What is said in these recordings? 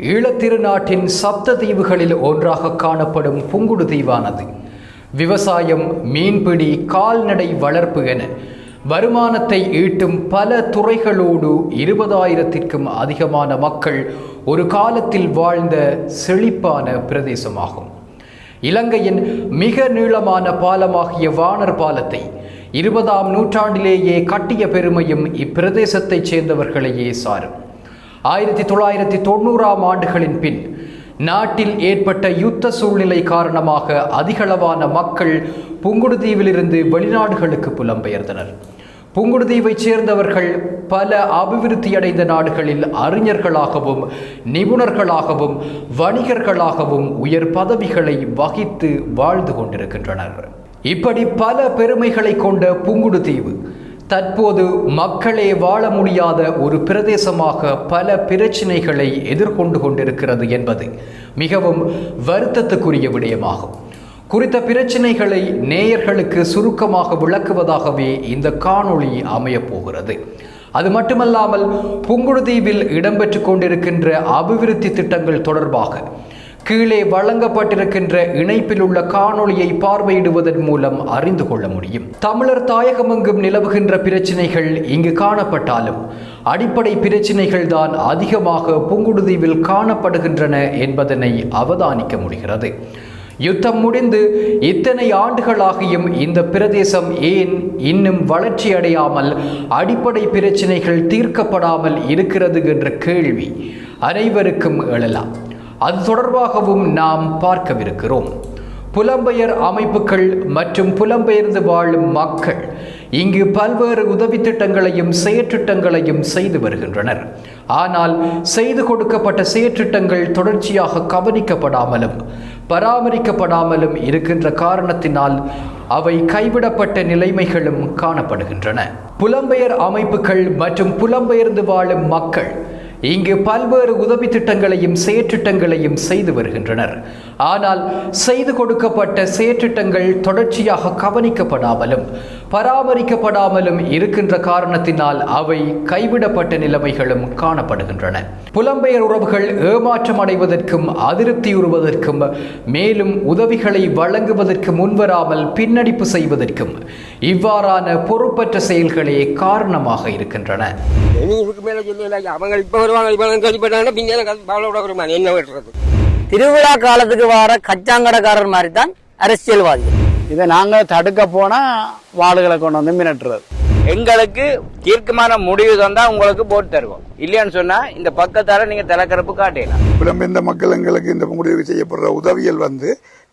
ஈழத்திருநாட்டின் சப்த தீவுகளில் ஒன்றாக காணப்படும் புங்குடு தீவானது. விவசாயம் மீன்பிடி கால்நடை வளர்ப்பு என வருமானத்தை ஈட்டும் பல துறைகளோடு இருபதாயிரத்திற்கும் அதிகமான மக்கள் ஒரு காலத்தில் வாழ்ந்த செழிப்பான பிரதேசமாகும். இலங்கையின் மிக நீளமான பாலமாகிய வானர் பாலத்தை இருபதாம் நூற்றாண்டிலேயே கட்டிய பெருமையும் இப்பிரதேசத்தைச் சேர்ந்தவர்களையே சாரும். ஆயிரத்தி தொள்ளாயிரத்தி தொண்ணூறாம் ஆண்டுகளின் பின் நாட்டில் ஏற்பட்ட யுத்த சூழ்நிலை காரணமாக அதிகளவான மக்கள் புங்குடுதீவிலிருந்து வெளிநாடுகளுக்கு புலம்பெயர்ந்தனர். புங்குடுதீவைச் சேர்ந்தவர்கள் பல அபிவிருத்தியடைந்த நாடுகளில் அறிஞர்களாகவும் நிபுணர்களாகவும் வணிகர்களாகவும் உயர் பதவிகளை வகித்து வாழ்ந்து கொண்டிருக்கின்றனர். இப்படி பல பெருமைகளை கொண்ட புங்குடுதீவு தற்போது மக்களே வாழ முடியாத ஒரு பிரதேசமாக பல பிரச்சினைகளை எதிர்கொண்டு கொண்டிருக்கிறது என்பது மிகவும் வருத்தத்துக்குரிய விடயமாகும். குறித்த பிரச்சினைகளை நேயர்களுக்கு சுருக்கமாக விளக்குவதாகவே இந்த காணொளி அமையப் போகிறது அது மட்டுமல்லாமல் புங்குடுதீவில் இடம்பெற்று கொண்டிருக்கின்ற அபிவிருத்தி திட்டங்கள் தொடர்பாக கீழே வழங்கப்பட்டிருக்கின்ற இணைப்பில் உள்ள காணொளியை பார்வையிடுவதன் மூலம் அறிந்து கொள்ள முடியும். தமிழர் தாயகமெங்கும் நிலவுகின்ற பிரச்சினைகள் இங்கு காணப்பட்டாலும் அடிப்படை பிரச்சினைகள் தான் அதிகமாக புங்குடுதீவில் காணப்படுகின்றன என்பதனை அவதானிக்க முடிகிறது. யுத்தம் முடிந்து இத்தனை ஆண்டுகளாகியும் இந்த பிரதேசம் ஏன் இன்னும் வளர்ச்சி அடையாமல் அடிப்படை பிரச்சினைகள் தீர்க்கப்படாமல் இருக்கிறது என்ற கேள்வி அனைவருக்கும் எழலாம். அது தொடர்பாகவும் நாம் பார்க்கவிருக்கிறோம். புலம்பெயர் அமைப்புகள் மற்றும் புலம்பெயர்ந்து வாழும் மக்கள் இங்கு பல்வேறு உதவி திட்டங்களையும் செயற்றிட்டங்களையும் செய்து வருகின்றனர். ஆனால் செய்து கொடுக்கப்பட்ட செயற்றிட்டங்கள் தொடர்ச்சியாக கவனிக்கப்படாமலும் பராமரிக்கப்படாமலும் இருக்கின்ற காரணத்தினால் அவை கைவிடப்பட்ட நிலைமைகளும் காணப்படுகின்றன. புலம்பெயர் அமைப்புகள் மற்றும் புலம்பெயர்ந்து வாழும் மக்கள் இங்கு பல்வேறு உதவி திட்டங்களையும் செயற்றிட்டங்களையும் செய்து வருகின்றனர். ஆனால் செய்து கொடுக்கப்பட்ட செயற்றிட்டங்கள் தொடர்ச்சியாக கவனிக்கப்படாமலும் பராமரிக்கப்படாமலும் இருக்கின்ற காரணத்தினால் அவை கைவிடப்பட்ட நிலைமைகளும் காணப்படுகின்றன. புலம்பெயர் உறவுகள் ஏமாற்றம் அடைவதற்கும் அதிருப்தியுறுவதற்கும் மேலும் உதவிகளை வழங்குவதற்கு முன்வராமல் பின்னடிப்பு செய்வதற்கும் இவ்வாறான பொறுப்பற்ற செயல்களே காரணமாக இருக்கின்றன. திருவிழா காலத்துக்கு வர கச்சாங்கடக்காரர் மாதிரி தான் அரசியல்வாதிகள். இதை நாங்கள் தடுக்க போனால் வாளுகளை கொண்டு வந்து மிரட்டுறது. எங்களுக்கு தீர்க்கமான முடிவு தந்தா உங்களுக்கு போட்டு தருவோம். இல்லையான்னு சொன்னா இந்த பக்கத்தால நீங்க தலைக்கறப்பு காட்டலாம் புலம்பெயர்ந்த மக்கள் எங்களுக்கு இந்த முடிவு செய்யப்படுற உதவிகள் வந்து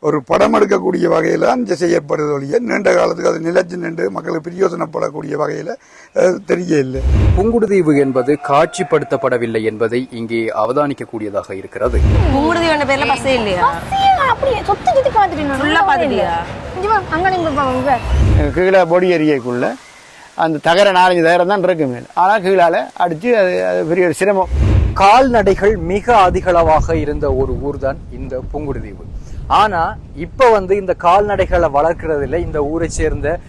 ஒரு படம் எடுக்கக்கூடிய வகையில் அஞ்சு செய்யப்படுது ஒழிய நீண்ட காலத்துக்கு அது நிலைச்சு நின்று மக்களுக்கு பிரயோசனப்படக்கூடிய வகையில் தெரிய இல்லை. புங்குடுதீவு என்பது காட்சிப்படுத்தப்படவில்லை என்பதை இங்கே அவதானிக்கக்கூடியதாக இருக்கிறது. புங்குடுதி வேண்ட பேர்ல பஸ்ஸே இல்லையா? அப்படியே சொத்து சுத்தி? அங்க கீழே பொடி எரியக்குள்ள அந்த தகர நாலஞ்சு தகரம் தான் இருக்கு மேல். ஆனால் கீழால அடித்து அது அது பெரிய ஒரு சிரமம். கால்நடைகள் மிக அதிகளவாக இருந்த ஒரு ஊர்தான் இந்த புங்குடுதீவு. ஆனா இப்ப வந்து இந்த கால்நடைகளை வளர்க்கறதுல இந்த ஊரை சேர்ந்த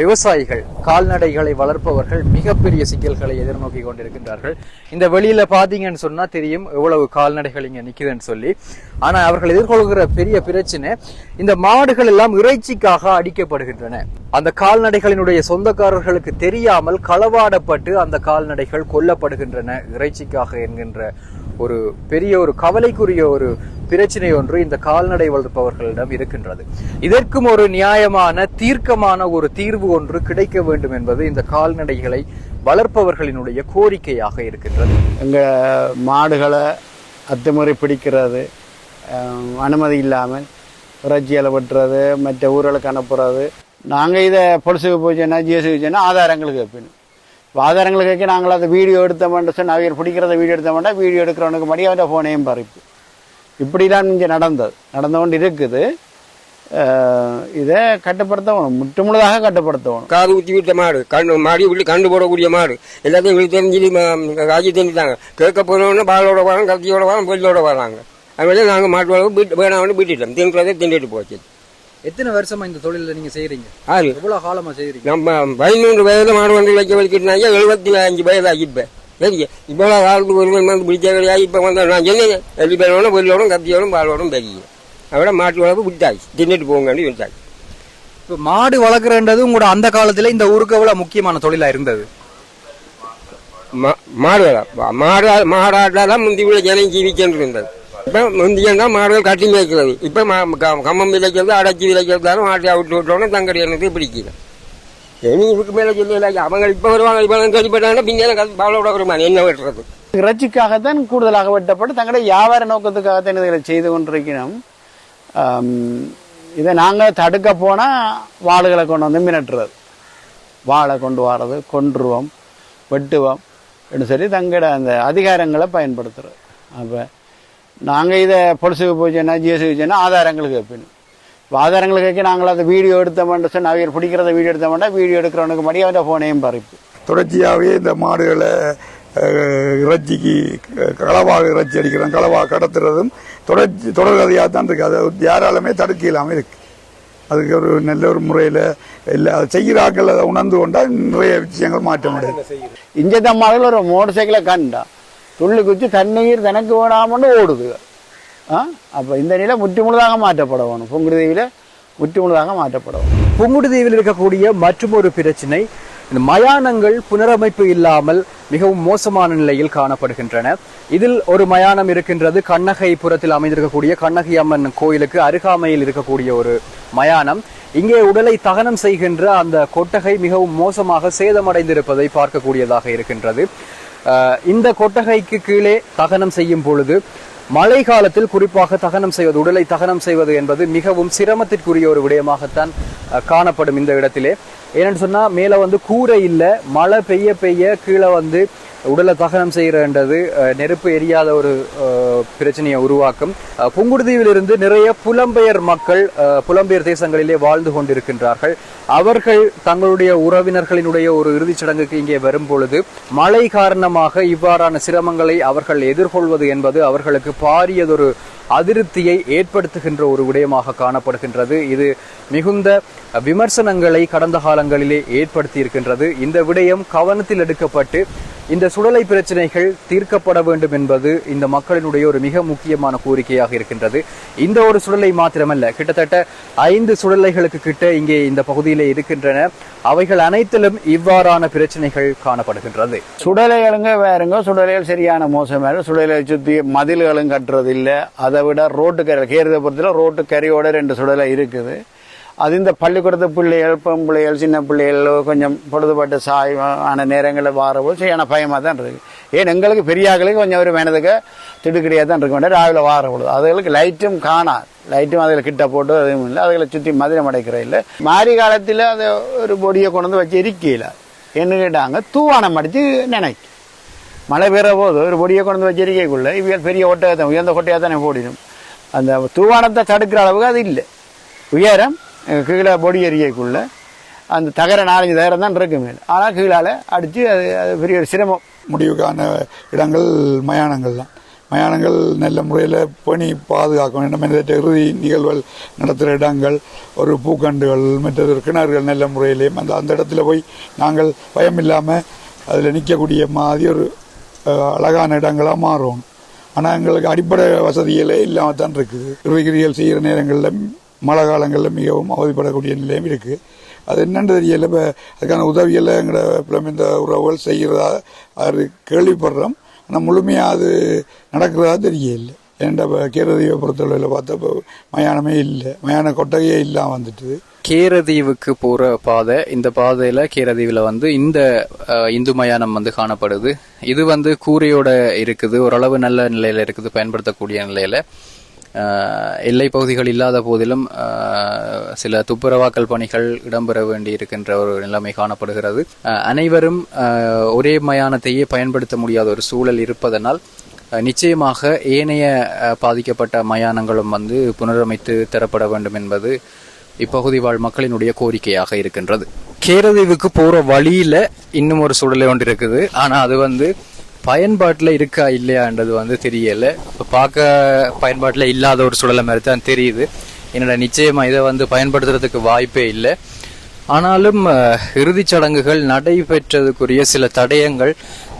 விவசாயிகள் கால்நடைகளை வளர்ப்பவர்கள் மிகப்பெரிய சிக்கல்களை எதிர்நோக்கி கொண்டிருக்கின்றார்கள். இந்த வெளியில பாத்தீங்கன்னு சொன்னா தெரியும் எவ்வளவு கால்நடைகள் இங்க நிக்குதுன்னு சொல்லி. ஆனா அவர்கள் எதிர்கொள்கிற பெரிய பிரச்சனை இந்த மாடுகள் எல்லாம் இறைச்சிக்காக அடிக்கப்படுகின்றன. அந்த கால்நடைகளினுடைய சொந்தக்காரர்களுக்கு தெரியாமல் களவாடப்பட்டு அந்த கால்நடைகள் கொல்லப்படுகின்றன இறைச்சிக்காக என்கின்ற ஒரு பெரிய ஒரு கவலைக்குரிய ஒரு பிரச்சனை ஒன்று இந்த கால்நடை வளர்ப்பவர்களிடம் இருக்கின்றது. இதற்கும் ஒரு நியாயமான தீர்க்கமான ஒரு தீர்வு ஒன்று கிடைக்க வேண்டும் என்பது இந்த கால்நடைகளை வளர்ப்பவர்களினுடைய கோரிக்கையாக இருக்கின்றது. எங்கள் மாடுகளை அத்துமுறை பிடிக்கிறது அனுமதி இல்லாமல் இறைச்சியில் வெட்டுறது மற்ற ஊர்களுக்கு அனுப்புறது. நாங்கள் இதை பொலிசுக்கு போச்சுன்னா ஜிஎஸ்க்கு சொன்னால் ஆதாரங்களுக்கு கேட்பேன் இப்போ கேட்க நாங்கள் அதை வீடியோ எடுத்த வேண்டாம் சொன்னால் அவர் பிடிக்கிறத வீடியோ எடுத்த வேண்டாம் வீடியோ எடுக்கிறவனுக்கு மடி அவன் ஃபோனையும் பறிப்பு. இப்படிலாம் இங்கே நடந்தது. நடந்து கொண்டு இருக்குது இதை கட்டுப்படுத்தணும். முற்றுமுழுதாக கட்டுப்படுத்தணும். காது ஊற்றி விட்ட மாடு கண்டு மாடி விட்டு கண்டு போடக்கூடிய மாடு. எல்லாத்தையும் விழி தெரிஞ்சு ராஜி தெரிஞ்சுட்டாங்க. கேட்க போனோம்னா பாலோட வரோம் கத்தியோட வரோம் பொல்லோட வராங்க. அதனால நாங்கள் மாட்டு வளவு வீட்டு வேணாம்னு விட்டுட்டோம் தின்றதை தின்றுட்டு போச்சு. எத்தனை வருஷமா இந்த தொழில நீங்க செய்யறீங்க எவ்வளவு காலமா செய்யறீங்க நம்ம பதிமூன்று வயதுல மாடு வந்து வைக்க வலிக்கிட்டாங்க எழுபத்தி அஞ்சு வயது ஆகி இப்ப சரி இப்போ காலத்துக்கு ஒரு மணி வந்து பிடிச்ச கிடையாது இப்போ வந்து நான் சொன்னேன் எலி பேரோட பொருளோடும் கத்தியோடும் பாலோடும் பெரிய. அவட மாட்டு வளர்ப்பு விட்டாச்சு. தின்னுட்டு போங்கன்னு விட்டாச்சு. இப்போ மாடு வளர்க்குறன்றது உங்களோட அந்த காலத்துல இந்த ஊருக்கு எவ்வளவு முக்கியமான தொழிலா இருந்தது? மா- மாடுகளா மாடு மாடாட்டால் தான் முந்தி உள்ள ஜனம் ஜீவிச்சுட்டு இருந்தது. இப்போ முந்தியம்தான் மாடுகள் கட்டி மேய்க்கிறது. இப்போ கம்மம் விளைக்கிறது அடைச்சி விளைக்கிறதாலும் மாட்டை விட்டு விட்டோன்னு தங்கடி எனக்கு பிடிக்கல இனி இதுக்கு மேலே சொல்லல அவங்க இப்போ வருவாங்க இப்போ கேள்விப்பட்டாங்கன்னா பின்னால பாலோட வருமா என்ன வெட்டுறது? இறைச்சிக்காகத்தான் கூடுதலாக வெட்டப்பட்டு தங்களுடைய வியாபார நோக்கத்துக்காகத்தான் இதை செய்து கொண்டிருக்கிறோம். இதை நாங்கள் தடுக்க போனால் வாளுகளை கொண்டு வந்து மிரட்டுறது. வாழை கொண்டு வர்றது கொன்றுவோம் வெட்டுவோம். அப்படின்னு சொல்லி தங்களோட அந்த அதிகாரங்களை பயன்படுத்துறது. அப்போ நாங்கள் இதை பொலிசுக்கு போச்சுன்னா ஜிஎஸ்க்கு சொன்னால் ஆதாரங்கள் கேட்பணும் இப்போ ஆதாரங்கள் கேட்க நாங்கள் அதை வீடியோ எடுத்தோம்னு சொன்னால் அவர் பிடிக்கிறத வீடியோ எடுத்தோம்னா வீடியோ எடுக்கிறவனுக்கு மடி அவன் ஃபோனையும் பறிப்பு தொடர்ச்சியாகவே இந்த மாடுகளை இறைச்சிக்கு களவாக இறைச்சி அடிக்கிறோம் களவாக கடத்துறதும் தொடர்ச்சி தொடர்கதையாக தான் இருக்கு. அதை யாராலுமே தடுக்க இல்லாமல் இருக்கு. அதுக்கு ஒரு நல்ல ஒரு முறையில் இல்லை அதை செய்கிறார்கள் அதை உணர்ந்து கொண்டால் நிறைய விஷயங்கள் மாற்ற முடியும் இஞ்ச தம்மாவில் ஒரு மோட்டர் சைக்கிளை கண்டா. துள்ளி குச்சி தண்ணீர் தனக்கு வேணாமன்னு ஓடுது. ஆ? அப்போ இந்த நிலை முற்றுமுழுதாக மாற்றப்பட வேணும் பொங்குதீவில் முற்றுமுழுதாக மாற்றப்பட வேணும் புங்குடுதீவில் இருக்கக்கூடிய மற்றொரு பிரச்சினை இந்த மயானங்கள் புனரமைப்பு இல்லாமல் மிகவும் மோசமான நிலையில் காணப்படுகின்றன. இதில் ஒரு மயானம் இருக்கின்றது. கண்ணகைபுரத்தில் அமைந்திருக்கக்கூடிய கண்ணகி அம்மன் கோயிலுக்கு அருகாமையில் இருக்கக்கூடிய ஒரு மயானம். இங்கே உடலை தகனம் செய்கின்ற அந்த கொட்டகை மிகவும் மோசமாக சேதமடைந்திருப்பதை பார்க்கக்கூடியதாக இருக்கின்றது. இந்த கொட்டகைக்கு கீழே தகனம் செய்யும் பொழுது மழை காலத்தில் குறிப்பாக தகனம் செய்வது உடலை தகனம் செய்வது என்பது மிகவும் சிரமத்திற்குரிய ஒரு விடயமாகத்தான் காணப்படும் இந்த இடத்திலே. ஏன்னு சொன்னா மேல வந்து கூரை இல்ல மழை பெய்ய பெய்ய கீழே வந்து உடலை தகனம் செய்கிறன்றது நெருப்பு எரியாத ஒரு பிரச்சனையை உருவாக்கும். புங்குடுதீவிலிருந்து நிறைய புலம்பெயர் மக்கள் புலம்பெயர் தேசங்களிலே வாழ்ந்து கொண்டிருக்கின்றார்கள். அவர்கள் தங்களுடைய உறவினர்களினுடைய ஒரு இறுதிச் சடங்குக்கு இங்கே வரும் பொழுது மழை காரணமாக இவ்வாறான சிரமங்களை அவர்கள் எதிர்கொள்வது என்பது அவர்களுக்கு பாரியதொரு அதிருப்தியை ஏற்படுத்துகின்ற ஒரு விடயமாக காணப்படுகின்றது. இது மிகுந்த விமர்சனங்களை கடந்த காலங்களிலே ஏற்படுத்தி இருக்கின்றது இந்த விடயம் கவனத்தில் எடுக்கப்பட்டு இந்த சுடலை பிரச்சனைகள் தீர்க்கப்பட வேண்டும் என்பது இந்த மக்களினுடைய ஒரு மிக முக்கியமான கோரிக்கையாக இருக்கின்றது. இந்த ஒரு சுடலை மாத்திரமல்ல கிட்டத்தட்ட ஐந்து சுடலைகளுக்கு கிட்ட இங்கே இந்த பகுதியிலே இருக்கின்றன. அவைகள் அனைத்திலும் இவ்வாறான பிரச்சனைகள் காணப்படுகின்றது. சுடலைகளுங்க வேறுங்க சுடலைகள் சரியான மோசமாக இருக்கு. சுடலை சுற்றி மதில்களும் கட்டுறது இல்லை அதை விட ரோட்டு கரை கேரதபுரத்தில் ரோட்டு கரையோட ரெண்டு சுடலை இருக்குது. அது இந்த பள்ளிக்கூடத்து பிள்ளைகள் பெண் பிள்ளைகள் சின்ன பிள்ளைகள் கொஞ்சம் பொழுதுபட்ட சாயமான ஆன நேரங்களில் வாரபோது சரியான பயமாக தான் இருக்கு. ஏன் எங்களுக்கு பெரியாக்களுக்கு கொஞ்சம் ஒரு மேனதுக்கு திடுக்கடியாக தான் இருக்க. வேண்டிய ராவில வார அதுகளுக்கு லைட்டும் காணாது. லைட்டும் அதில் கிட்ட போட்டு அதுவும் இல்லை. அதுகளை சுற்றி மதுரம் அடைக்கிற இல்லை. மாரி காலத்தில் அதை ஒரு பொடியை கொண்டு வந்து வச்சு எரிக்கையில் என்ன கேட்டாங்க? தூவானம் அடித்து நினைக்கும். மழை பெய்கிற போது ஒரு பொடியை கொண்டு வந்து வச்சிருக்கக்குள்ள இவியல் பெரிய ஒட்டகத்தை உயர்ந்த கொட்டையாக தானே போடிடும். அந்த தூவானத்தை தடுக்கிற அளவுக்கு அது இல்லை. உயரம் கீழே பொடி எரியக்குள்ள அந்த தகர நாலஞ்சு தகரம் தான் இருக்கு மேல். ஆனால் கீழால் அடித்து அது அது பெரிய ஒரு சிரமம். முடிவுக்கான இடங்கள் மயானங்கள் தான். மயானங்கள் நல்ல முறையில் பணி பாதுகாக்கணும். என்ன மனித இறுதி நிகழ்வுகள் நடத்துகிற இடங்கள் ஒரு பூக்கண்டுகள் மற்றது ஒரு கிணறுகள் நல்ல முறையிலேயும் அந்த அந்த இடத்துல போய் நாங்கள் பயம் இல்லாமல் அதில் நிற்கக்கூடிய மாதிரி ஒரு அழகான இடங்களாக மாறும் ஆனால் எங்களுக்கு அடிப்படை வசதிகளே இல்லாமல் தான் இருக்குது. இறுதிகிரிகள் செய்கிற நேரங்களில் மழை காலங்களில் மிகவும் அவதிப்படக்கூடிய நிலையும் இருக்குது அது என்னென்னு தெரியல. இப்போ அதுக்கான உதவியெல்லாம் எங்களோட இந்த உறவுகள் செய்கிறதா அது கேள்விப்படுறோம். ஆனால் முழுமையாக அது நடக்கிறதா தெரியல. ஏன்டா இப்போ கீரதீவை பொறுத்தளவில் பார்த்தா இப்போ மயானமே இல்லை. மயான கொட்டகையே இல்லாமல் வந்துட்டு கீரதீவுக்கு போகிற பாதை இந்த பாதையில் கீரதீவில் வந்து இந்த இந்து மயானம் வந்து காணப்படுது. இது வந்து கூரையோட இருக்குது. ஓரளவு நல்ல நிலையில் இருக்குது. பயன்படுத்தக்கூடிய நிலையில். எல்லை பகுதிகள் இல்லாத போதிலும் சில துப்புரவாக்கல் பணிகள் இடம்பெற வேண்டி இருக்கின்ற ஒரு நிலைமை காணப்படுகிறது. அனைவரும் ஒரே மயானத்தையே பயன்படுத்த முடியாத ஒரு சூழல் இருப்பதனால் நிச்சயமாக ஏனைய பாதிக்கப்பட்ட மயானங்களும் வந்து புனரமைத்து தரப்பட வேண்டும் என்பது இப்பகுதி வாழ் மக்களினுடைய கோரிக்கையாக இருக்கின்றது. கேரதீவுக்கு போற வழியில இன்னும் ஒரு சூழலை ஒன்று இருக்குது ஆனா அது வந்து பயன்பாட்டில் இருக்கா இல்லையான்றது வந்து தெரியல. இப்போ பார்க்க பயன்பாட்டில் இல்லாத ஒரு சூழலை மாதிரி தான் தெரியுது. என்னோட நிச்சயமாக இதை வந்து பயன்படுத்துறதுக்கு வாய்ப்பே இல்லை. ஆனாலும் இறுதிச் சடங்குகள் நடைபெற்றதுக்குரிய சில தடயங்கள்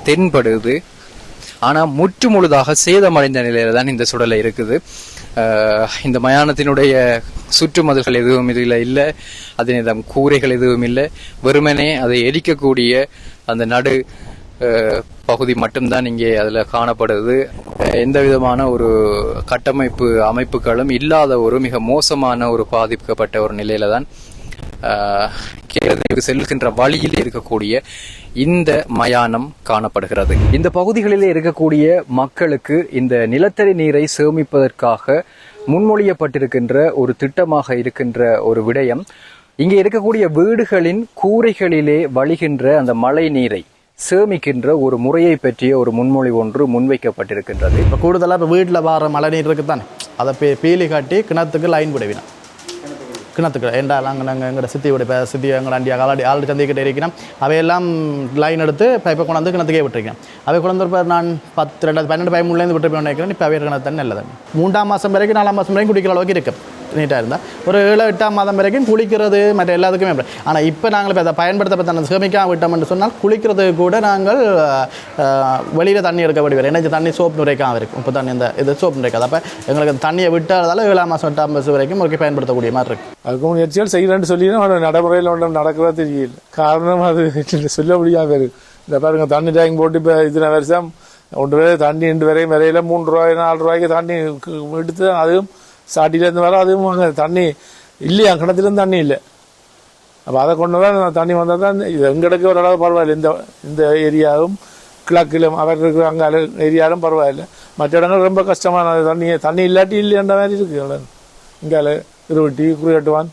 தென்படுது. ஆனால் முற்று முழுதாக சேதமடைந்த நிலையில தான் இந்த சுடலை இருக்குது. இந்த மயானத்தினுடைய சுற்றுமதில்கள் எதுவும் இதில் இல்லை. அதனிடம் கூரைகள் எதுவும் இல்லை. வெறுமனே அதை எரிக்கக்கூடிய அந்த நடு பகுதி மட்டும்தான் இங்கே அதில் காணப்படுது. எந்த விதமான ஒரு கட்டமைப்பு அமைப்புகளும் இல்லாத ஒரு மிக மோசமான ஒரு பாதிக்கப்பட்ட ஒரு நிலையில தான் ஆஹ், கேரளாவுக்கு செல்கின்ற வழியில் இருக்கக்கூடிய இந்த மயானம் காணப்படுகிறது. இந்த பகுதிகளிலே இருக்கக்கூடிய மக்களுக்கு இந்த நிலத்தடி நீரை சேமிப்பதற்காக முன்மொழியப்பட்டிருக்கின்ற ஒரு திட்டமாக இருக்கின்ற ஒரு விடயம் இங்கே இருக்கக்கூடிய வீடுகளின் கூரைகளிலே வழிகின்ற அந்த மழை நீரை சேமிக்கின்ற ஒரு முறையை பற்றிய ஒரு முன்மொழி ஒன்று முன்வைக்கப்பட்டிருக்கின்றது. இப்போ கூடுதலாக இப்போ வீட்டில் வர மழை நீர் இருக்குதானே? அதை பே பீலி காட்டி கிணத்துக்கு லைன் விடுவினா. கிணத்துக்கு ஏண்டா நாங்கள் நாங்கள் எங்களோட சித்தி விட இப்போ சித்தி எங்களோட அண்டியாக ஆல்ரெடி ஆல்ரெடி சந்திக்கிட்டே இருக்கிறோம். அவையெல்லாம் லைன் எடுத்து பைப்பை கொண்டாந்து கிணத்துக்கே விட்டுருக்கேன் அவை கொண்டு வந்து நான் பத்து ரெண்டாவது பன்னெண்டு பயமுள்ளேருந்து விட்டு போய் நினைக்கிறேன். இப்போ அவை கிணத்து தண்ணி நல்லது மூன்றாம் மாதம் வரைக்கும் நாலாம் மாதம் வரைக்கும் குடிக்கிற அளவுக்கு இருக்குது நீட்டாக இருந்தால் ஒரு ஏழு எட்டாம் மாதம் வரைக்கும் குளிக்கிறது மற்ற எல்லாத்துக்குமே ஆனால் இப்போ நாங்கள் இப்போ அதை பயன்படுத்த அந்த சேமிக்காம விட்டோம்னு சொன்னால் குளிக்கிறது கூட நாங்கள் வெளியில் தண்ணி எடுக்க வேண்டி ஏன்னா தண்ணி சோப்பு நுரைக்காக இருக்கும். இப்போ தண்ணி இந்த இது சோப்பு நுரைக்காது. அப்போ எங்களுக்கு தண்ணியை விட்டாதால ஏழாம் மாதம் எட்டாம் மாதம் வரைக்கும் ஒரு பயன்படுத்தக்கூடிய மாதிரி இருக்குது அதுக்கு முயற்சிகள் செய்கிறேன்னு சொல்லி நடைமுறையில் ஒன்றும் நடக்கிறதா தெரியல. காரணம் அது சொல்ல முடியாம இருக்கு. இந்த பாருங்க தண்ணி டேங்க் போட்டு இப்போ இத்தனை வருஷம் ஒன்று வரை தண்ணி ரெண்டு வரையும் வரையில மூன்று ரூபாய் நாலு ரூபாய்க்கு தண்ணி எடுத்து அதுவும் சாட்டிலேருந்து வர அதுவும் அங்கே தண்ணி இல்லையா கிணத்துலேருந்து தண்ணி இல்லை. அப்போ அதை கொண்டு தான் தண்ணி வந்தால் தான் இது எங்களுக்கு ஓரளவு பரவாயில்ல. இந்த இந்த ஏரியாவும் கிழக்கிலும் அவர் இருக்கிற அங்கே ஏரியாலும் பரவாயில்ல. மற்ற இடங்கள் ரொம்ப கஷ்டமான தண்ணி தண்ணி இல்லாட்டி இல்லைன்ற மாதிரி இருக்கு. இங்கால இருவட்டி குறியட்டுவான்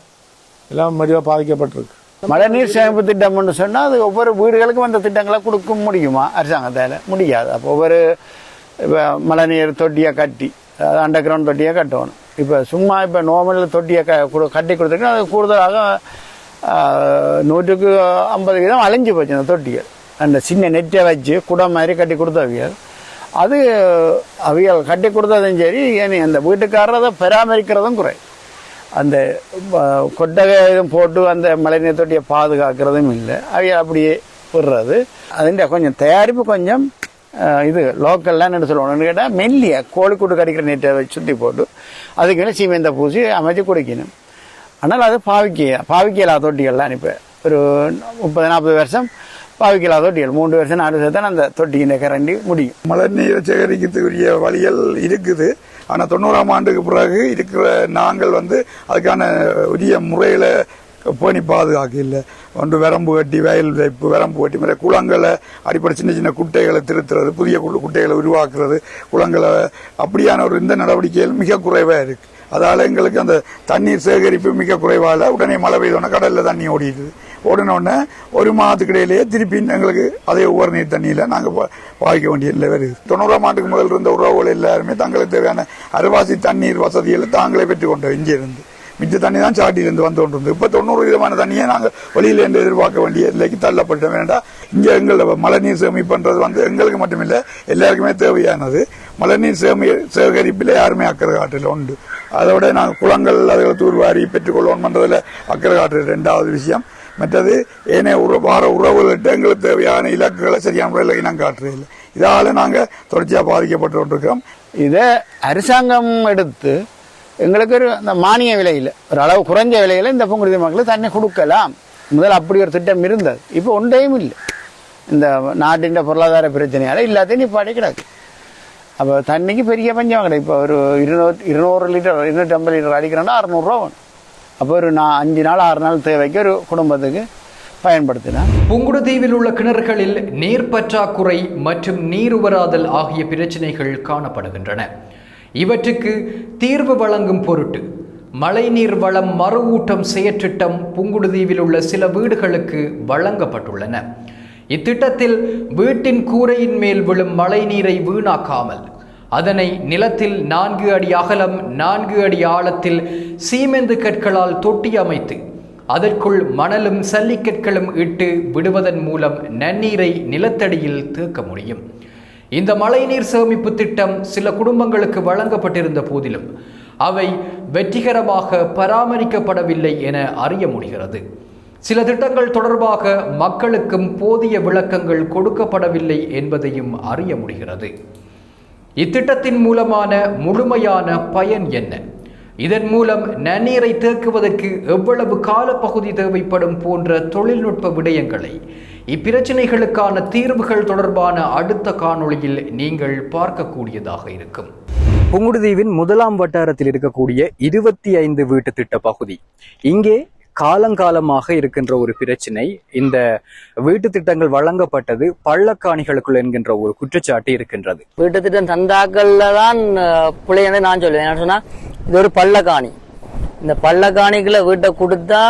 எல்லாம் மடிவாக பாதிக்கப்பட்டிருக்கு. மழைநீர் சேமிப்பு திட்டம்னு சொன்னால் அது ஒவ்வொரு வீடுகளுக்கும் அந்த திட்டங்களை கொடுக்க முடியுமா? அரசாங்கத்தால். முடியாது. அப்போ ஒவ்வொரு இப்போ மழைநீர் தொட்டியாக கட்டி அண்டர் கிரவுண்ட் தொட்டியை கட்டணும். இப்போ சும்மா இப்போ நார்மல் தொட்டியை க கட்டி கொடுத்துருக்கு அது கூடுதலாக நூற்றுக்கு ஐம்பது வீதம் அழிஞ்சு போச்சு அந்த தொட்டிகள். அந்த சின்ன நெட்டை வச்சு குடம் மாதிரி கட்டி கொடுத்தவியல் அது அவியல் கட்டி கொடுத்ததும் சரி ஏனி அந்த வீட்டுக்காரர் அதை பராமரிக்கிறதும் குறை. அந்த கொட்டகை இதுவும் போட்டு அந்த மழைநீர் தொட்டியை பாதுகாக்கிறதும் இல்லை. அவியல் அப்படியே விடுறது. அதுண்ட கொஞ்சம் தயாரிப்பு கொஞ்சம் இது லோக்கல்லாம் என்ன சொல்லணும்னு கேட்டால் மெல்லிய கோழிக்கூடு கடிக்கிற நீட்டை சுற்றி போட்டு அதுக்கு சீமெந்த பூசி அமைச்சு குடிக்கணும். ஆனால் அது பாவிக்க பாவிக்கலா தொட்டிகள்லாம் இப்போ. ஒரு முப்பது நாற்பது வருஷம் பாவிக்கலா தொட்டிகள். மூன்று வருஷம் நாலு வருஷம் தான் அந்த தொட்டியின் கரண்டி முடியும். மழை நீரை சேகரிக்கிறதுக்குரிய வழிகள் இருக்குது. ஆனால் தொண்ணூறாம் ஆண்டுக்கு பிறகு இருக்கிற நாங்கள் வந்து அதுக்கான உரிய முறையில் பேணி பாதுகாக்க இல்லை. ஒன்று வரம்பு கட்டி வயல் வைப்பு வரம்பு கட்டி மாதிரி குளங்களை அடிப்படை சின்ன சின்ன குட்டைகளை திருத்துறது புதிய குட்டைகளை உருவாக்குறது குளங்களை அப்படியான ஒரு இந்த நடவடிக்கைகள் மிக குறைவாக இருக்கு. அதால எங்களுக்கு அந்த தண்ணீர் சேகரிப்பு மிக குறைவாக உடனே மழை பெய்தோடனே கடலில் தண்ணி ஓடிடுது. ஓடினோடனே ஒரு மாதத்துக்கு இடையிலேயே திருப்பி எங்களுக்கு அதே ஒவ்வொரு நீர் தண்ணியில் நாங்கள் வாய்க்க வேண்டிய நிலை வருது. தொண்ணூறாம் ஆண்டுக்கு முதல் இருந்த உறவுகள் எல்லாருமே தங்களுக்கு தேவையான அரைவாசி தண்ணீர் வசதிகளை தாங்களே பெற்றுக்கொண்டோம் இங்கே இருந்து மிச்ச தண்ணி தான் சாட்டியிலிருந்து வந்து கொண்டிருந்தது. இப்போ தொண்ணூறு விதமான தண்ணியை நாங்கள் வெளியில் என்று எதிர்பார்க்க வேண்டிய நிலைக்கு தள்ளப்பட்டோம் வேண்டாம் இங்கே எங்களோட மழைநீர் சேமிப்புன்றது வந்து எங்களுக்கு மட்டுமில்லை எல்லாருக்குமே தேவையானது. மழைநீர் சேமி சேகரிப்பில் யாருமே அக்கறை காட்டில் உண்டு. அதோட நாங்கள் குளங்கள் அதுகளை தூர்வாரி பெற்றுக்கொள்ளணும் அக்கறை காட்டில் ரெண்டாவது விஷயம். மற்றது ஏனைய உற வார உறவுகள்கிட்ட எங்களுக்கு தேவையான இலக்குகளை சரியான முறையில் இனம் காட்டுறதில்லை. இதால் நாங்கள் தொடர்ச்சியாக பாதிக்கப்பட்டு கொண்டிருக்கிறோம். இதை அரசாங்கம் எடுத்து எங்களுக்கு ஒரு அந்த மானிய விலையில் ஒரு அளவு குறைஞ்ச விலையில் இந்த பொங்குடி மக்களுக்கு தண்ணி கொடுக்கலாம். முதல் அப்படி ஒரு திட்டம் இருந்தது. இப்போ ஒன்றையும் இல்லை. இந்த நாட்டின் பொருளாதார பிரச்சனையால் இல்லாத்தையும் இப்போ கிடக்கு. அப்போ தண்ணிக்கு பெரிய பஞ்சம். கிடையாது இப்போ ஒரு இருநூறு இருநூறு லிட்டர் இருநூற்றி ஐம்பது லிட்டர் அடிக்கிறோன்னா அறநூறுரூவா வேணும். அப்போ ஒரு நான் அஞ்சு நாள் ஆறு நாள் தேவைக்கு ஒரு குடும்பத்துக்கு பயன்படுத்தினார் புங்குடுதீவில் உள்ள கிணறுகளில் நீர் பற்றாக்குறை மற்றும் நீர் உவராதல் ஆகிய பிரச்சனைகள் காணப்படுகின்றன. இவற்றுக்கு தீர்வு வழங்கும் பொருட்டு மழைநீர் வளம் மறுவூட்டம் செயற்றிட்டம் புங்குடுதீவில் உள்ள சில வீடுகளுக்கு வழங்கப்பட்டுள்ளன. இத்திட்டத்தில் வீட்டின் கூரையின் மேல் விழும் மழைநீரை வீணாக்காமல் அதனை நிலத்தில் நான்கு அடி அகலம் நான்கு அடி ஆழத்தில் சீமெந்து கற்களால் தொட்டி அமைத்து அதற்குள் மணலும் சல்லிக்கற்களும் இட்டு விடுவதன் மூலம் நன்னீரை நிலத்தடியில் தேக்க முடியும். இந்த மழைநீர் சேமிப்பு திட்டம் சில குடும்பங்களுக்கு வழங்கப்பட்டிருந்த போதிலும் அவை வெற்றிகரமாக பராமரிக்கப்படவில்லை என அறிய முடிகிறது. சில திட்டங்கள் தொடர்பாக மக்களுக்கும் போதிய விளக்கங்கள் கொடுக்கப்படவில்லை என்பதையும் அறிய முடிகிறது. இத்திட்டத்தின் மூலமான முழுமையான பயன் என்ன? இதன் மூலம் நன்னீரை தேக்குவதற்கு எவ்வளவு காலப்பகுதி தேவைப்படும் போன்ற தொழில்நுட்ப விடயங்களை இப்பிரச்சனைகளுக்கான தீர்வுகள் தொடர்பான அடுத்த காணொளியில் நீங்கள் பார்க்கக்கூடியதாக இருக்கும். புங்குடுதீவின் முதலாம் வட்டாரத்தில் இருக்கக்கூடிய இருபத்தி ஐந்து வீட்டு திட்ட பகுதி. இங்கே காலங்காலமாக இருக்கின்ற ஒரு பிரச்சனை இந்த வீட்டு திட்டங்கள் வழங்கப்பட்டது பள்ளக்காணிகளுக்குள் என்கின்ற ஒரு குற்றச்சாட்டு இருக்கின்றது. வீட்டு திட்டம் தந்தாக்கள்ல தான் பிள்ளைன்னு நான் சொல்லுவேன் என்ன சொன்னா இது ஒரு பள்ளக்காணி. இந்த பள்ளக்காணிக்குள்ள வீட்டை கொடுத்தா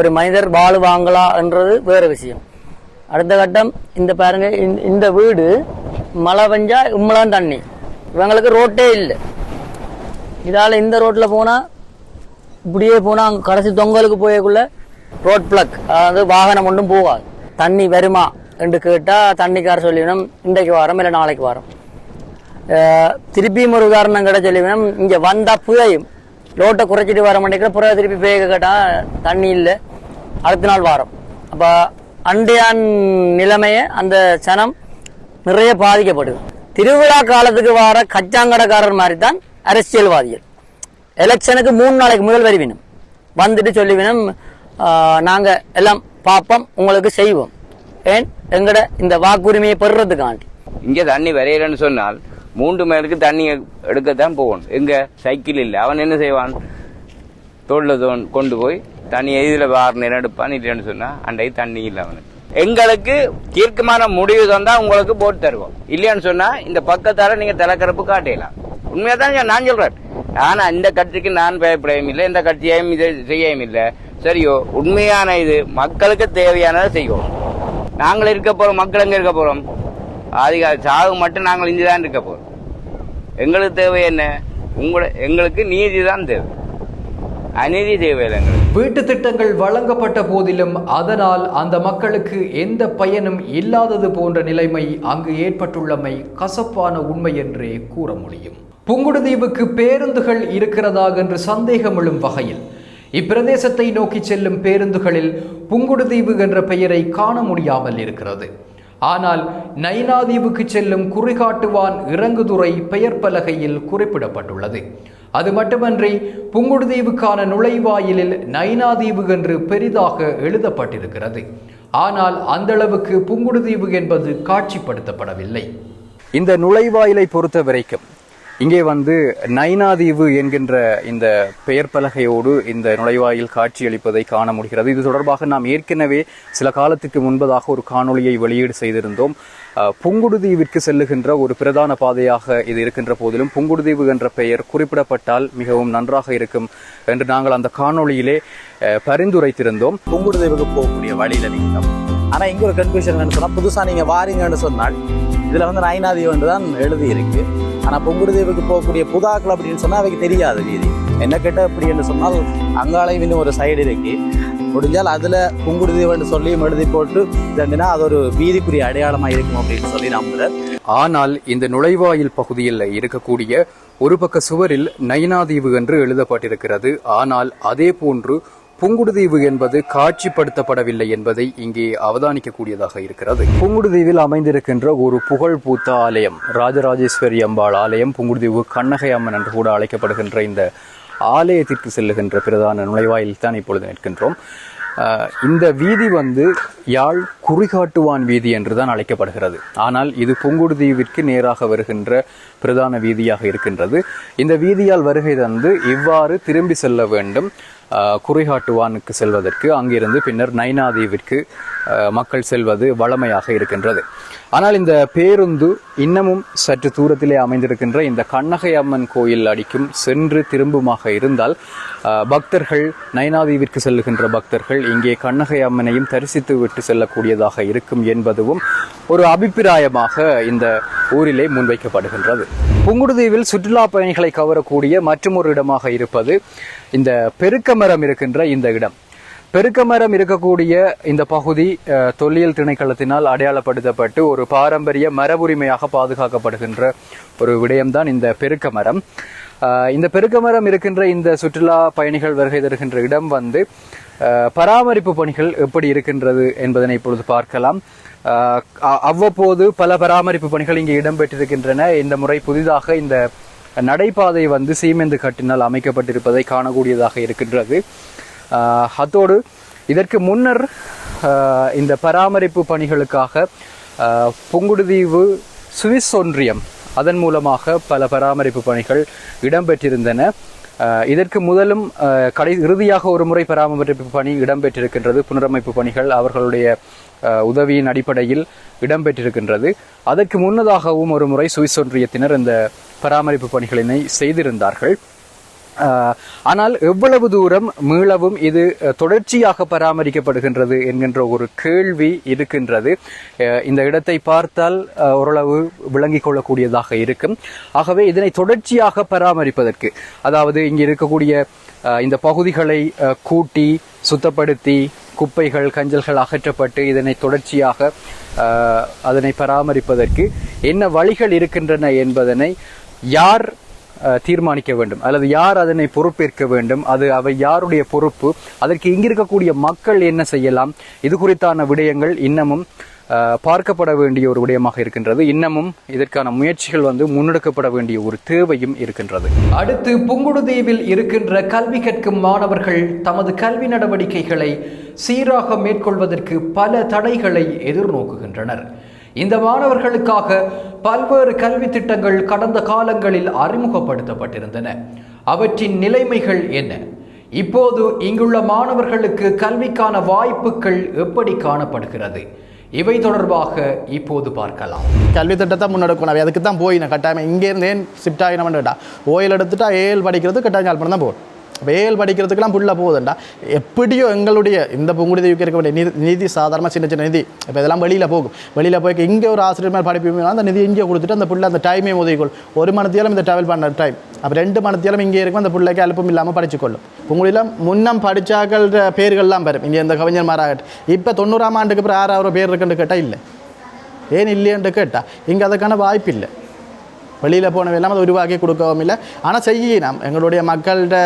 ஒரு மனிதர் வாழுவாங்களா என்றது வேற விஷயம். அடுத்த கட்டம் இந்த பாருங்க இந்த- வீடு மழை பெஞ்சா இம்மலாம் தண்ணி. இவங்களுக்கு ரோட்டே இல்லை. இதால் இந்த ரோட்டில் போனால் இப்படியே போனால் அங்கே கடைசி தொங்கலுக்கு போயக்குள்ள ரோட் பிளக் அதாவது வாகனம் ஒன்றும் போகாது. தண்ணி வருமா என்று கேட்டால் தண்ணிக்கார சொல்லிவிடும் இன்றைக்கு வாரம் இல்லை நாளைக்கு வாரம். திருப்பியும் ஒரு உதாரணம் கிட்ட சொல்லிவிடும் இங்கே வந்தால் புதையும் லோட்டை குறைச்சிட்டு வர மாட்டேங்கிற புற திருப்பி பேக கேட்டால் தண்ணி இல்லை அடுத்த நாள் வாரம். அப்போ அண்டையான் நிலைமையை அந்த சனம் நிறைய பாதிக்கப்படுது. திருவிழா காலத்துக்கு வர கச்சாங்கடக்காரர் மாதிரி தான் அரசியல்வாதிகள். எலெக்ஷனுக்கு மூணு நாளைக்கு முதல் வருவினும் வந்துட்டு சொல்லிவினும் நாங்கள் எல்லாம் பார்ப்போம் உங்களுக்கு செய்வோம். ஏன்? எங்கட இந்த வாக்குரிமையை பெறுறதுக்காண்டி. இங்கே தண்ணி வரையிறன்னு சொன்னால் மூன்று மைலுக்கு தண்ணி எடுக்கத்தான் போகணும். எங்கே சைக்கிள் இல்லை. அவன் என்ன செய்வான்? தோல்ல தோன் கொண்டு போய் தண்ணி எதில் வார நேரம் எடுப்பான் இல்லைன்னு சொன்னா அண்டை தண்ணி இல்லை அவனுக்கு. எங்களுக்கு தீர்க்கமான முடிவு தந்தா உங்களுக்கு போட்டு தருவோம். இல்லையான்னு சொன்னா இந்த பக்கத்தால நீங்க தலைக்கரப்பு காட்டிடலாம் உண்மையா தான் நான் சொல்றேன். ஆனா இந்த கட்சிக்கு நான் பயப்படையும் இல்லை இந்த கட்சியையும் இதை செய்யவும் இல்லை. சரியோ உண்மையான இது மக்களுக்கு தேவையானதை செய்வோம். நாங்கள் இருக்க போறோம் மக்கள் எங்க இருக்க போறோம்? அதிகார சாவு மட்டும் நாங்கள் இங்கே தான் இருக்க போறோம். எங்களுக்கு தேவை என்ன? உங்களோட எங்களுக்கு நீதி தான் தேவை. அநீதி தேவையில்லைங்க வீட்டு திட்டங்கள் வழங்கப்பட்ட போதிலும் அதனால் அந்த மக்களுக்கு எந்த பயனும் இல்லாதது போன்ற நிலைமை அங்கு ஏற்பட்டுள்ளமை கசப்பான உண்மை என்றே கூற முடியும். புங்குடுதீவுக்கு பேருந்துகள் இருக்கிறதா என்று சந்தேகம் எழும் வகையில் இப்பிரதேசத்தை நோக்கி செல்லும் பேருந்துகளில் புங்குடுதீவு என்ற பெயரை காண முடியாமல் இருக்கிறது. ஆனால் நைனாதீவுக்கு செல்லும் குறிகாட்டுவான் இறங்குதுறை பெயர் பலகையில் குறிப்பிடப்பட்டுள்ளது. அது மட்டுமன்றி புங்குடுதீவுக்கான நுழைவாயிலில் நைனாதீவு என்று பெரிதாக எழுதப்பட்டிருக்கிறது. ஆனால் அந்தளவுக்கு புங்குடுதீவு என்பது காட்சிப்படுத்தப்படவில்லை. இந்த நுழைவாயிலை பொறுத்த வரைக்கும் இங்கே வந்து நைனாதீவு என்கின்ற இந்த பெயர் பலகையோடு இந்த நுழைவாயில் காட்சியளிப்பதை காண முடிகிறது. இது தொடர்பாக நாம் ஏற்கனவே சில காலத்துக்கு முன்பதாக ஒரு காணொளியை வெளியீடு செய்திருந்தோம். புங்குடுதீவிற்கு செல்லுகின்ற ஒரு பிரதான பாதையாக இது இருக்கின்ற போதிலும் புங்குடுதீவு என்ற பெயர் குறிப்பிடப்பட்டால் மிகவும் நன்றாக இருக்கும் என்று நாங்கள் அந்த காணொளியிலே பரிந்துரைத்திருந்தோம். புங்குடுதீவுக்கு போகக்கூடிய வழியில் ஆனால் இங்கே ஒரு கன்ஃபியூஷன் என்னன்னு சொன்னால் புதுசாக நீங்கள் வாரீங்கன்னு சொன்னால் இதில் வந்து நைனாதீவு தான் எழுதியிருக்கு. ஆனால் ஆனா போகக்கூடிய புதாக்கள் அப்படின்னு சொன்னா அவைக்கு தெரியாது வீதி. என்ன கேட்ட அப்படின்னு சொன்னால் அங்காளைவின்னு ஒரு சைடு இருக்கு. முடிஞ்சால் அதுல புங்குடுதீவுன்னு சொல்லியும் எழுதி போட்டு தண்டினா அது ஒரு வீதிக்குரிய அடையாளமா இருக்கும் அப்படின்னு சொல்லி நம்புறேன் ஆனால் இந்த நுழைவாயில் பகுதியில் இருக்கக்கூடிய ஒரு பக்க சுவரில் நயினாதீவு என்று எழுதப்பட்டிருக்கிறது. ஆனால் அதே போன்று புங்குடுதீவு என்பது காட்சிப்படுத்தப்படவில்லை என்பதை இங்கே அவதானிக்கக்கூடியதாக இருக்கிறது. புங்குடுதீவில் அமைந்திருக்கின்ற ஒரு புகழ் பூத்த ஆலயம் ராஜராஜேஸ்வரி அம்பாள் ஆலயம் புங்குடுதீவு கண்ணகை அம்மன் என்று கூட அழைக்கப்படுகின்ற இந்த ஆலயத்திற்கு செல்லுகின்ற பிரதான நுழைவாயில் தான் இப்பொழுது நிற்கின்றோம். இந்த வீதி வந்து யாழ் குறிகாட்டுவான் வீதி என்றுதான் அழைக்கப்படுகிறது. ஆனால் இது புங்குடுதீவிற்கு நேராக வருகின்ற பிரதான வீதியாக இருக்கின்றது. இந்த வீதியால் வருகை தந்து இவ்வாறு திரும்பி செல்ல வேண்டும். குறிகாட்டுவானுக்கு செல்வதற்கு அங்கிருந்து பின்னர் நைனாதீவிற்கு மக்கள் செல்வது வழமையாக இருக்கின்றது. ஆனால் இந்த பேருந்து இன்னமும் சற்று தூரத்திலே அமைந்திருக்கின்ற இந்த கண்ணகை அம்மன் கோயில் அடிக்கும் சென்று திரும்புமாக இருந்தால் பக்தர்கள் நயனாதீவிற்கு செல்லுகின்ற பக்தர்கள் இங்கே கண்ணகை அம்மனையும் தரிசித்து விட்டு செல்லக்கூடியதாக இருக்கும் என்பதும் ஒரு அபிப்பிராயமாக இந்த ஊரிலே முன்வைக்கப்படுகின்றது. புங்குடுதீவில் சுற்றுலா பயணிகளை கவரக்கூடிய மற்றொரு இடமாக இருப்பது இந்த பெருக்கமரம் இருக்கின்ற இந்த இடம். பெருக்கமரம் இருக்கக்கூடிய இந்த பகுதி தொல்லியல் திணைக்களத்தினால் அடையாளப்படுத்தப்பட்டு ஒரு பாரம்பரிய மரபுரிமையாக பாதுகாக்கப்படுகின்ற ஒரு விடயம்தான் இந்த பெருக்கமரம். இந்த பெருக்கமரம் இருக்கின்ற இந்த சுற்றுலா பயணிகள் வருகை தருகின்ற இடம் வந்து பராமரிப்பு பணிகள் எப்படி இருக்கின்றது என்பதனை இப்பொழுது பார்க்கலாம். அவ்வப்போது பல பராமரிப்பு பணிகள் இங்கே இடம்பெற்றிருக்கின்றன. இந்த முறை புதிதாக இந்த நடைபாதை வந்து சீமெந்து கட்டினால் அமைக்கப்பட்டிருப்பதை காணக்கூடியதாக இருக்கின்றது. அதோடு இதற்கு முன்னர் இந்த பராமரிப்பு பணிகளுக்காக புங்குடுதீவு சுவிஸ் ஒன்றியம் அதன் மூலமாக பல பராமரிப்பு பணிகள் இடம்பெற்றிருந்தன. இதற்கு முதலும் கடை இறுதியாக ஒரு முறை பராமரிப்பு பணி இடம்பெற்றிருக்கின்றது. புனரமைப்பு பணிகள் அவர்களுடைய உதவியின் அடிப்படையில் இடம்பெற்றிருக்கின்றது. அதற்கு முன்னதாகவும் ஒரு முறை சுவிஸ் ஒன்றியத்தினர் இந்த பராமரிப்பு பணிகளினை செய்திருந்தார்கள். ஆனால் எவ்வளவு தூரம் மீளவும் இது தொடர்ச்சியாக பராமரிக்கப்படுகின்றது என்கின்ற ஒரு கேள்வி இருக்கின்றது. இந்த இடத்தை பார்த்தால் ஓரளவு விளங்கிக் கொள்ளக்கூடியதாக இருக்கும். ஆகவே இதனை தொடர்ச்சியாக பராமரிப்பதற்கு அதாவது இங்கு இருக்கக்கூடிய இந்த பகுதிகளை கூட்டி சுத்தப்படுத்தி குப்பைகள் கஞ்சல்கள் அகற்றப்பட்டு இதனை தொடர்ச்சியாக அதனை பராமரிப்பதற்கு என்ன வழிகள் இருக்கின்றன என்பதனை யார் தீர்மானிக்க வேண்டும்? அல்லது யார் அதனை பொறுப்பேற்க வேண்டும்? அது அவை யாருடைய பொறுப்பு? அதற்கு இங்கிருக்கக்கூடிய மக்கள் என்ன செய்யலாம்? இது குறித்தான விடயங்கள் இன்னமும் பார்க்கப்பட வேண்டிய ஒரு விடயமாக இருக்கின்றது. இன்னமும் இதற்கான முயற்சிகள் வந்து முன்னெடுக்கப்பட வேண்டிய ஒரு தேவையும் இருக்கின்றது. அடுத்து புங்குடுதீவில் இருக்கின்ற கல்வி கற்கும் மாணவர்கள் தமது கல்வி நடவடிக்கைகளை சீராக மேற்கொள்வதற்கு பல தடைகளை எதிர்நோக்குகின்றனர். இந்த மாணவர்களுக்காக பல்வேறு கல்வி திட்டங்கள் கடந்த காலங்களில் அறிமுகப்படுத்தப்பட்டிருந்தன. அவற்றின் நிலைமைகள் என்ன? இப்போது இங்குள்ள மாணவர்களுக்கு கல்விக்கான வாய்ப்புகள் எப்படி காணப்படுகிறது? இவை தொடர்பாக இப்போது பார்க்கலாம். கல்வி திட்டத்தை முன்னெடுக்கணும். அவை அதுக்கு தான் போயினேன் கட்டாயம் இங்கேருந்து ஏன் ஷிஃப்ட் ஆகினோம்னு கேட்டால் ஓயில் எடுத்துட்டா ஏஎல் படிக்கிறது கட்டாயம் யாழ்ப்பாணம் தான் போகும் வேல் படிக்கிறதுக்கெல்லாம் புள்ள போகுதுண்டா. எப்படியோ எங்களுடைய இந்த புங்குடிதவிக்கு இருக்க வேண்டிய நிதி நிதி சாதாரணமாக சின்ன சின்ன நிதி. இப்போ இதெல்லாம் வெளியில் போகும். வெளியில் போய் இங்கே ஒரு ஆசிரியர் மேலே படிப்பு அந்த நிதி இங்கே கொடுத்துட்டு அந்த பிள்ளை அந்த டைமே உதவிக்கொள் ஒரு மணத்தியாலும் இந்த ட்ராவல் பண்ண டைம் அப்போ ரெண்டு மணத்தியாலும் இங்கே இருக்கும் அந்த பிள்ளைக்கு அலுப்பும் இல்லாமல் படிச்சுக்கொள்ளும். உங்களில் முன்னம் படித்தாக்கள் பேர்கள்லாம் பெறும் இங்கே இந்த கவிஞர் மாறாகட்டும் இப்போ தொண்ணூறாம் ஆண்டுக்கு அப்புறம் ஆறாயிரம் பேர் இருக்குன்னு கேட்டால் இல்லை. ஏன் இல்லையன்ட்டு கேட்டால் இங்கே அதுக்கான வாய்ப்பு இல்லை வெளியில் போனவெல்லாம் அதை உருவாக்கி கொடுக்கவும் இல்லை. ஆனால் செய்யணும் எங்களுடைய மக்கள்கிட்ட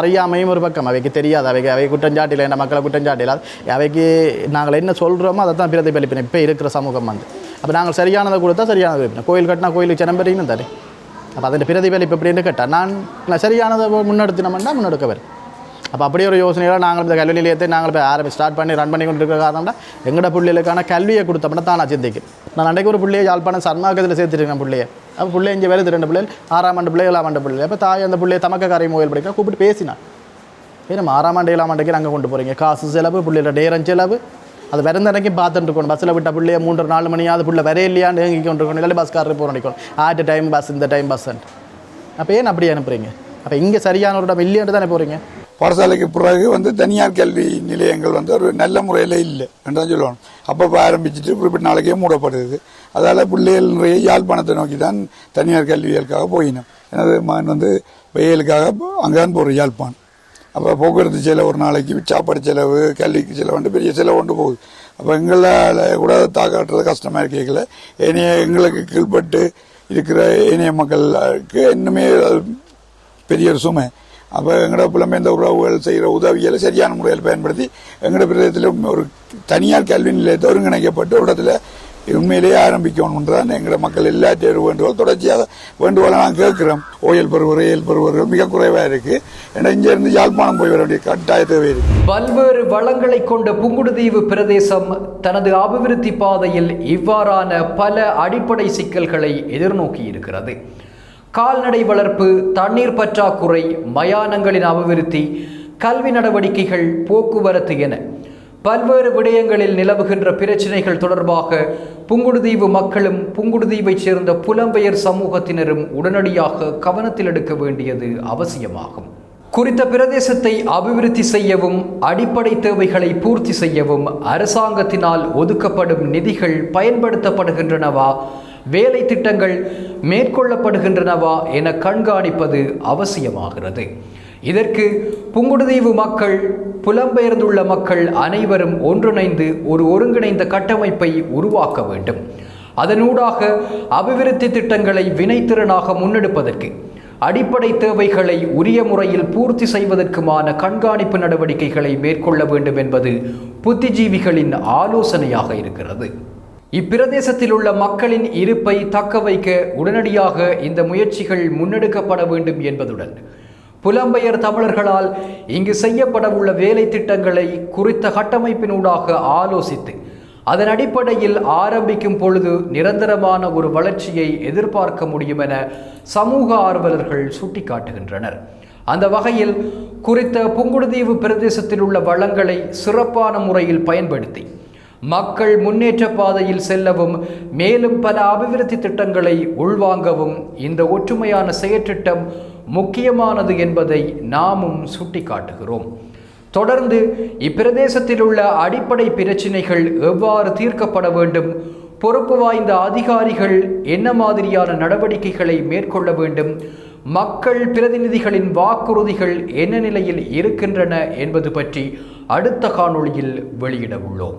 அறியாமையும் ஒரு பக்கம். அவைக்கு தெரியாது. அவைக்கு அவை குற்றஞ்சாட்டில என்ன மக்களை குற்றஞ்சாட்டில. அவைக்கு நாங்கள் என்ன சொல்கிறோமோ அதை தான் பிரதிபலிப்பினோம் இப்போ இருக்கிற சமூகம் வந்து. அப்போ நாங்கள் சரியானதை கொடுத்தா சரியானதை வைப்பினோம் கோயில் கட்டினா கோயிலுக்கு சினம்பெறியும் தானே? அப்போ அதன் பிரதிபலிப்பு எப்படின்னு கேட்டால் நான் நான் சரியானதை முன்னெடுத்தினோம்னா முன்னெடுக்க வரும் அப்போ அப்படியே ஒரு யோசனையில் நாங்கள் இந்த கல்வி நிலையத்தை நாங்கள் இப்போ ஆரம்பி ஸ்டார்ட் பண்ணி ரன் பண்ணி கொண்டு இருக்கிற காரணம்னா எங்களோட பிள்ளைகளுக்கான கல்வியை கொடுத்தோம்னா தான் நான் சிந்திக்கும் நான் அன்றைக்கு ஒரு பிள்ளையை யாழ்ப்பாணம் சர்மாக்கத்தில் சேர்த்துருக்கேன் பிள்ளையை. அப்போ பிள்ளை இங்கே வருது ரெண்டு பிள்ளைகள் ஆறாம் ஆண்டு பிள்ளை ஏழாம் ஆண்டு பிள்ளை. அப்போ தாய் அந்த பிள்ளையை தமக்க காரை மொபைல் படிக்க கூப்பிட்டு பேசினான். ஏன்னா நம்ம ஆறாம் ஆண்டு ஏழாம் ஆண்டுக்கு நாங்கள் கொண்டு போகிறீங்க காசு செலவு பிள்ளையோட நேரம் செலவு. அது விறந்தனைக்கும் பார்த்துட்டு இருக்கணும். பஸ்ஸில் விட்ட பிள்ளைய மூன்று நாலு மணியாவது பிள்ளை வர இல்லையான்னு ஏங்கி கொண்டு இருக்கணும். இல்லை பஸ்காரர் போக நினைக்கணும். ஆட்டு டைம் பஸ் இந்த டைம் பஸ்ஸன்ட்டு அப்போ ஏன் அப்படி அனுப்புகிறீங்க அப்போ இங்கே சரியான ஒரு இடம் இல்லையான்ட்டு தானே போகிறீங்க பாடசாலைக்கு பிறகு வந்து தனியார் கல்வி நிலையங்கள் வந்து ஒரு நல்ல முறையில் இல்லை. என்றுதான் சொல்லுவாங்க. அப்பப்போ ஆரம்பிச்சுட்டு குறிப்பிட்ட நாளைக்கே மூடப்படுது. அதால் பிள்ளைகள் நிறைய யாழ்ப்பாணத்தை நோக்கி தான் தனியார் கல்விகளுக்காக போயினோம். எனது மகன் வந்து வெயிலுக்காக அங்கே தான் போகிறோம் யாழ்ப்பாணம். அப்போ போக்குவரத்து செலவு ஒரு நாளைக்கு சாப்பாடு செலவு கல்விக்கு செலவுண்டு வந்து பெரிய செலவு கொண்டு போகுது. அப்போ எங்களால் கூட தாக்காட்டுறது கஷ்டமாக இருக்கல ஏனைய எங்களுக்கு கீழ்பட்டு இருக்கிற ஏனைய மக்களுக்கு இன்னுமே பெரிய ஒரு சுமை. அப்போ எங்களோட புலம்பெயர்ந்த உறவுகள் செய்கிற உதவிகளை சரியான முறையில் பயன்படுத்தி எங்களோட பிரதேசத்தில் ஒரு தனியார் கல்வி நிலையத்தை ஒருங்கிணைக்கப்பட்டு ஒரு இடத்துல உண்மையிலேயே ஆரம்பிக்கணும்ன்றதான் எங்களோட மக்கள் எல்லாத்தையும் வேண்டுகோள் தொடர்ச்சியாக வேண்டுகோளை நான் கேட்குறோம். ஓயல் பெறுவர் ஏயல் பெறுவர்கள் மிக குறைவாக இருக்குது ஏன்னா இங்கேருந்து யாழ்ப்பாணம் போய் வர வேண்டிய கட்டாய தேவை இருக்குது பல்வேறு வளங்களை கொண்ட புங்குடுதீவு பிரதேசம் தனது அபிவிருத்தி பாதையில் இவ்வாறான பல அடிப்படை சிக்கல்களை எதிர்நோக்கி இருக்கிறது கால்நடை வளர்ப்பு தண்ணீர் பற்றாக்குறை மயானங்களின் அபிவிருத்தி கல்வி நடவடிக்கைகள் போக்குவரத்து என பல்வேறு விடயங்களில் நிலவுகின்ற பிரச்சினைகள் தொடர்பாக புங்குடுதீவு மக்களும் புங்குடுதீவைச் சேர்ந்த புலம்பெயர் சமூகத்தினரும் உடனடியாக கவனத்தில் எடுக்க வேண்டியது அவசியமாகும். குறித்த பிரதேசத்தை அபிவிருத்தி செய்யவும் அடிப்படை தேவைகளை பூர்த்தி செய்யவும் அரசாங்கத்தினால் ஒதுக்கப்படும் நிதிகள் பயன்படுத்தப்படுகின்றனவா வேலை திட்டங்கள் மேற்கொள்ளப்படுகின்றனவா என கண்காணிப்பது அவசியமாகிறது. இதற்கு புங்குடுதீவு மக்கள் புலம்பெயர்ந்துள்ள மக்கள் அனைவரும் ஒன்றிணைந்து ஒரு ஒருங்கிணைந்த கட்டமைப்பை உருவாக்க வேண்டும். அதனூடாக அபிவிருத்தி திட்டங்களை வினைத்திறனாக முன்னெடுப்பதற்கு அடிப்படை தேவைகளை உரிய முறையில் பூர்த்தி செய்வதற்குமான கண்காணிப்பு நடவடிக்கைகளை மேற்கொள்ள வேண்டும் என்பது புத்திஜீவிகளின் ஆலோசனையாக இருக்கிறது. இப்பிரதேசத்தில் உள்ள மக்களின் இருப்பை தக்க வைக்க உடனடியாக இந்த முயற்சிகள் முன்னெடுக்கப்பட வேண்டும் என்பதுடன் புலம்பெயர் தமிழர்களால் இங்கு செய்யப்படவுள்ள வேலை திட்டங்களை குறித்த கட்டமைப்பினூடாக ஆலோசித்து அதன் அடிப்படையில் ஆரம்பிக்கும் பொழுது நிரந்தரமான ஒரு வளர்ச்சியை எதிர்பார்க்க முடியும் என சமூக ஆர்வலர்கள் சுட்டிக்காட்டுகின்றனர். அந்த வகையில் குறித்த புங்குடுதீவு பிரதேசத்தில் உள்ள வளங்களை சிறப்பான முறையில் பயன்படுத்தி மக்கள் முன்னேற்ற பாதையில் செல்லவும் மேலும் பல அபிவிருத்தி திட்டங்களை உள்வாங்கவும் இந்த ஒற்றுமையான செயற்றிட்டம் முக்கியமானது என்பதை நாமும் சுட்டிக்காட்டுகிறோம். தொடர்ந்து இப்பிரதேசத்தில் உள்ள அடிப்படை பிரச்சினைகள் எவ்வாறு தீர்க்கப்பட வேண்டும் பொறுப்பு வாய்ந்த அதிகாரிகள் என்ன மாதிரியான நடவடிக்கைகளை மேற்கொள்ள வேண்டும் மக்கள் பிரதிநிதிகளின் வாக்குறுதிகள் என்ன நிலையில் இருக்கின்றன என்பது பற்றி அடுத்த காணொளியில் வெளியிட உள்ளோம்